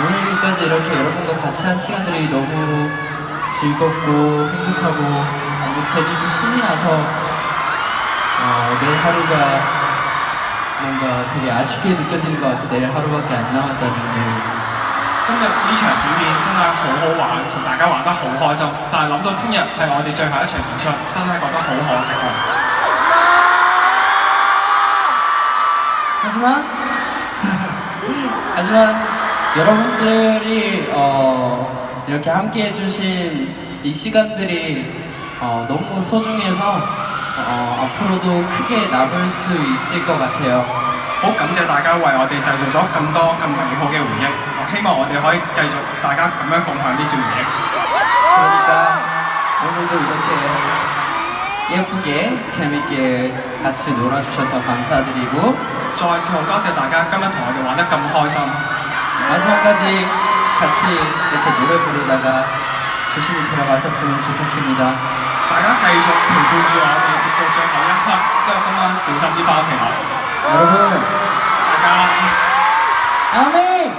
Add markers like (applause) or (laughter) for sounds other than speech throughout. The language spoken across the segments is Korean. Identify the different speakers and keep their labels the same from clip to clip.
Speaker 1: 오늘까지 이렇게 여러분과 같이 한 시간들이 너무 즐겁고 행복하고 너무 재미있고 신이 나서 어, 내일 하루가 뭔가 되게 아쉽게 느껴지는 것 같아 내일 하루밖에 안 남았다는 게
Speaker 2: 今日呢場表演真係好好玩，同大家玩得好開心。但係諗到聽日係我哋最後一場演出，真係覺得好可惜啊！
Speaker 1: 하지만 하지만 (laughs) 여러분들이 어, 이렇게 함께 해주신 이 시간들이 어, 너무 소중해서 어, 앞으로도 크게 남을 수 있을 것 같아요.
Speaker 2: 好感謝大家為我哋製造咗咁多咁美好嘅回憶，我希望我哋可以繼續大家咁樣共享呢段回憶。
Speaker 1: 그러니까 오늘도 이렇게 예쁘게 재밌게 같이 놀아주셔서 감사드리고
Speaker 2: 再次好多謝大家今日同我哋玩得咁開心，
Speaker 1: 마지막까지 같이 이렇게 노래 부르다가 조심히 돌아가셨으면 좋겠습니다.
Speaker 2: 大家繼續陪伴住我哋，直到最後一刻，即係今晚小心啲翻屋企啦。
Speaker 1: 여러분
Speaker 2: 大家
Speaker 1: 아멘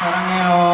Speaker 1: 사랑해요.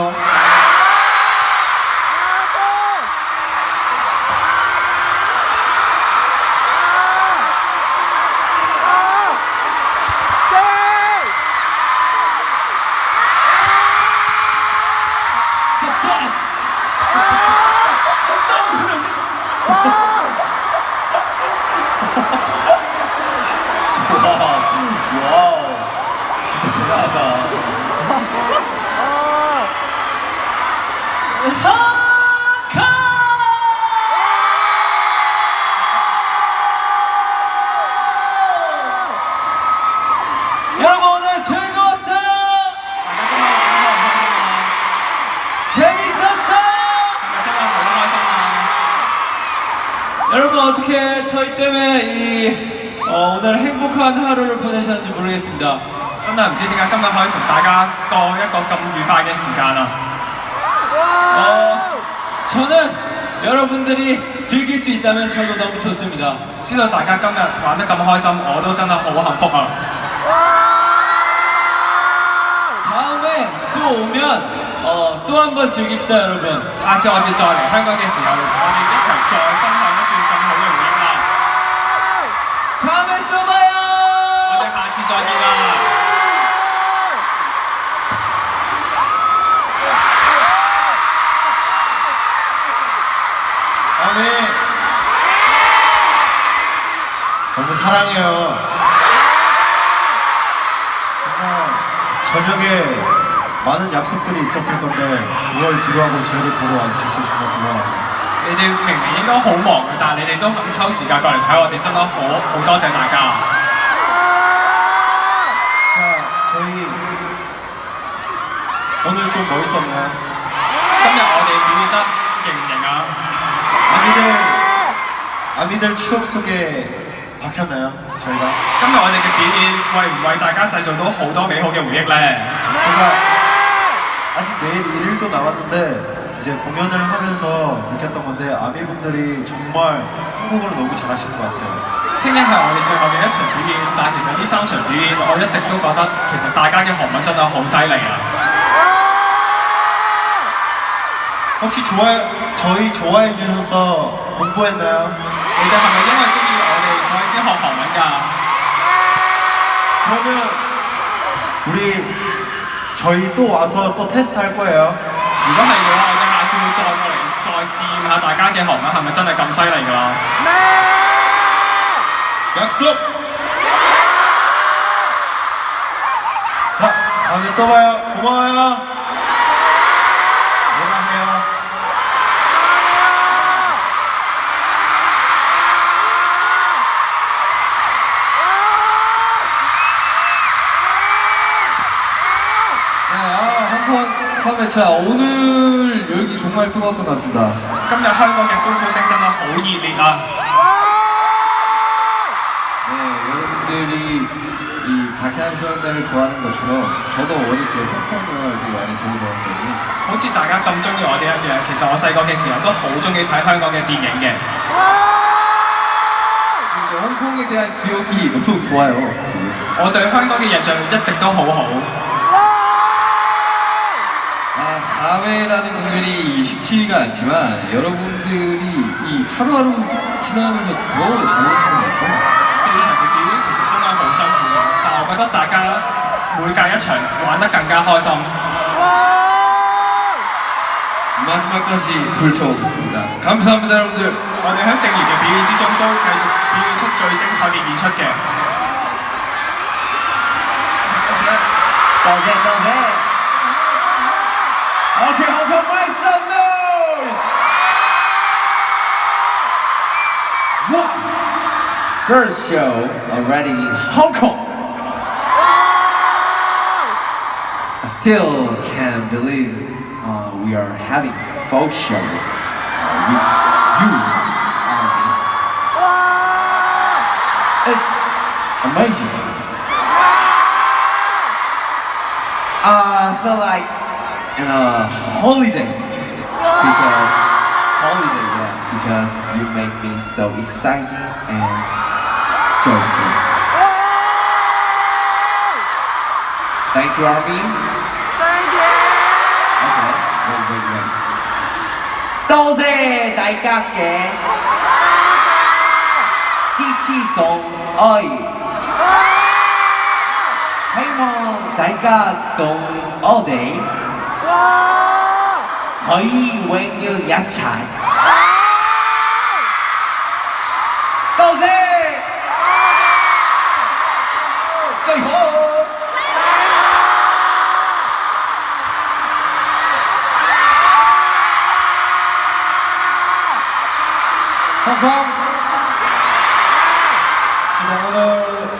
Speaker 1: 저희 때문에 이 어, 오늘 행복한 하루를 보내셨는지 모르겠습니다.
Speaker 2: 真係唔知點解今日可以同大家過一個咁愉快嘅時間啊！
Speaker 1: 어, 저는 여러분들이 즐길 수 있다면 저도 너무 좋습니다.
Speaker 2: 知道大家今日玩得咁開心，我都真係好幸福啊！
Speaker 1: 다음에 또 오면 어, 또 한 번 즐깁시다 여러분.
Speaker 2: 下次我哋再嚟香港嘅時候，我哋一齊再分享
Speaker 3: 사랑해요 정말 저녁에 많은 약속들이 있었을 건데 그걸 뒤로하고 저희를 보러 와주셔서 정말 고마워요
Speaker 2: 你哋明明應該好忙嘅，但係你哋都肯抽時間過嚟睇我哋，真係好好多謝大家！
Speaker 3: 진짜 저희 오늘 좀 멋있었나요?
Speaker 2: 今日我哋表現得型唔型啊？
Speaker 3: 아미들 아미들 추억 속에 박혔나요? 저희가
Speaker 2: 今日我哋嘅表演為唔為大家製造到好多美好嘅回憶呢？
Speaker 3: 제가 아직 내일 일일도 남았는데 이제 공연을 하면서 느꼈던 건데 아미분들이 정말 한국어를 너무 잘하시는 것 같아요.
Speaker 2: 聽日係我哋最後嘅一場表演，但係其實呢三場表演我一直都覺得其實大家嘅韓文真係好犀利啊！
Speaker 3: 혹시 좋아해 저희 좋아해 주셔서 공부했나요?
Speaker 2: 你哋係咪因為 中意我哋所以先學韓文㗎？
Speaker 3: 그러면 우리 저희 또 와서 또 테스트 할 거예요.
Speaker 2: 如果係嘅話，我哋下次會再過嚟再試驗下大家嘅韓文係咪真係咁犀利㗎啦？
Speaker 3: 약속. 자, 다음에 또 봐요. 고마워요. 연락해요.
Speaker 4: 한판 3회차. 오늘 열기 정말 뜨거웠던 것 같습니다.
Speaker 2: 今日香港嘅歡呼聲真係好熱烈啊！
Speaker 4: 네, 여러분들이 이 다케한쇼연단을 좋아하는 것처럼 저도 어릴 때 홍콩 영화를 되게 많이 보고 자랐거든요.
Speaker 2: 好似大家咁中意我哋一樣，其實我細個嘅時候都好中意睇香港嘅電影嘅。
Speaker 4: 그리고 홍콩에 대한 기억이 너무 좋아요, 지금.
Speaker 2: 我對香港嘅印象一直都好好。
Speaker 4: 밤에라는 공연이 쉽지가 않지만 여러분들이 이 하루하루 지나면서 더 잘해주시는 것 같아요.
Speaker 2: 四場嘅表演其實真係好辛苦嘅，但我覺得大家每隔一場玩得更加開心。
Speaker 4: 마지막까지 불태워보겠습니다. 감사합니다, 여러분들.
Speaker 2: 我哋喺正如嘅表演之中都繼續表演出最精彩嘅演出嘅。
Speaker 5: 多謝多謝。 Third show already Hong Kong. I still can't believe uh, we are having folk show uh, with you. It's amazing. I feel like in a holiday because holiday, yeah, because you make me so exciting and joyful. Thank you, Army. Okay, wait, wait, wait. 多謝大家嘅支持同愛。希望大家同我哋可以永遠一齊。 홍콩 오늘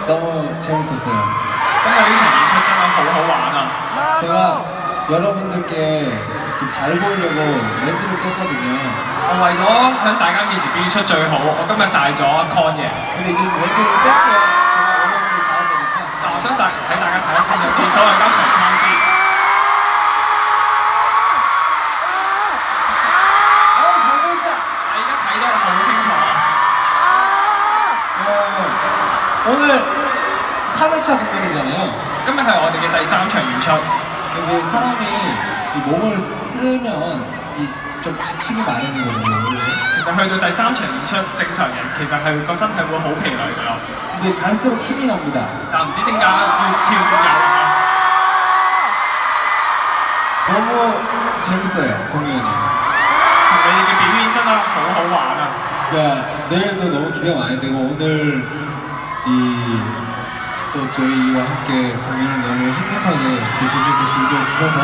Speaker 5: 너무 재밌었어요.
Speaker 2: 今日呢場演出真係好好玩啊！
Speaker 6: 제가 여러분들께 좀 잘 보이려고 렌즈를 꼈거든요.
Speaker 2: 我為咗喺大家面前表現出最好，我今日戴咗 con 嘅。
Speaker 6: 근데 이제 렌즈를 뺄게요. 제가 여러분들 봐야 되니까.
Speaker 2: 但我想大睇大家睇得清楚啲，手兩加長(laughs) 翻
Speaker 6: 오늘 3회차 공연이잖아요.
Speaker 2: 今日係我哋嘅第三場演出。
Speaker 6: 이제 사람이 이 몸을 쓰면 이 좀 지치기 마련이거든요. 원래.
Speaker 2: 其實去到第三場演出，正常人其實係個身體會好疲累㗎啦。
Speaker 6: 근데 갈수록 힘이 납니다.
Speaker 2: 但唔知點解越跳越有力啊！
Speaker 6: 너무 재밌어요, 공연이.
Speaker 2: 你哋嘅表演真係好好玩啊！
Speaker 6: 자, 내일도 너무 기대가 많이 되고 오늘 이 또 저희와 함께 공연을 너무 행복하게 또 재밌게 즐겨 주셔서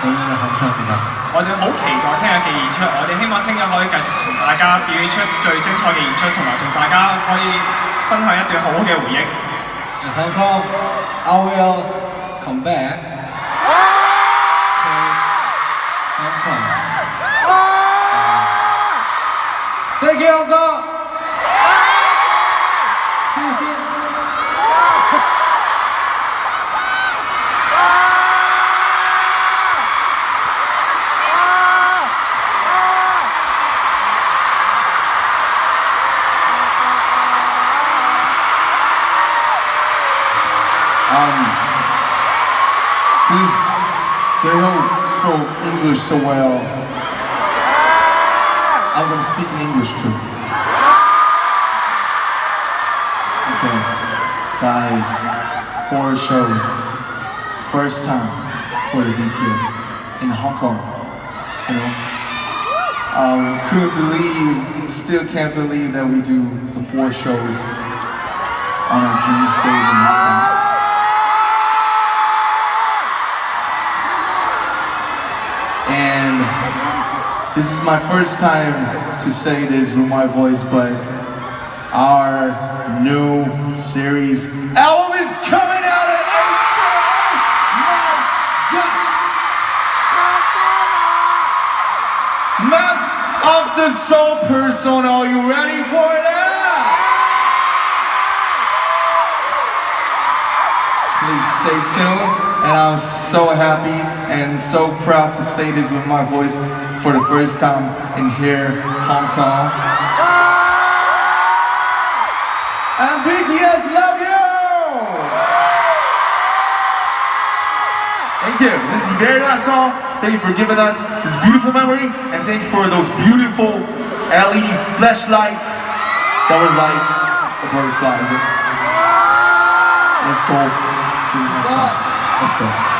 Speaker 6: 너무나 감사합니다.
Speaker 2: 我哋好期待聽日嘅演出，我哋希望聽日可以繼續同大家表演出最精彩嘅演出，同埋同大家可以分享一段好好嘅回憶。
Speaker 6: Yes, I'm from. I will come back. to Hong Kong. Thank you, Hong Kong.
Speaker 7: Um, since J-Hope spoke English so well, I'm gonna speak in English too. Okay, guys, four shows, first time for the BTS in Hong Kong. You know, um, couldn't believe, still can't believe that we do the four shows on our dream stage in Hong Kong. And this is my first time to say this with my voice, but our new series album is coming out in April! My gosh! Map of the Soul Persona, are you ready for that? Please stay tuned. And I'm so happy and so proud to say this with my voice for the first time in here, Hong Kong. And BTS love you! Thank you. This is the very last song. Thank you for giving us this beautiful memory, and thank you for those beautiful LED flashlights. That was like a butterfly. Let's go to the next song. Let's go.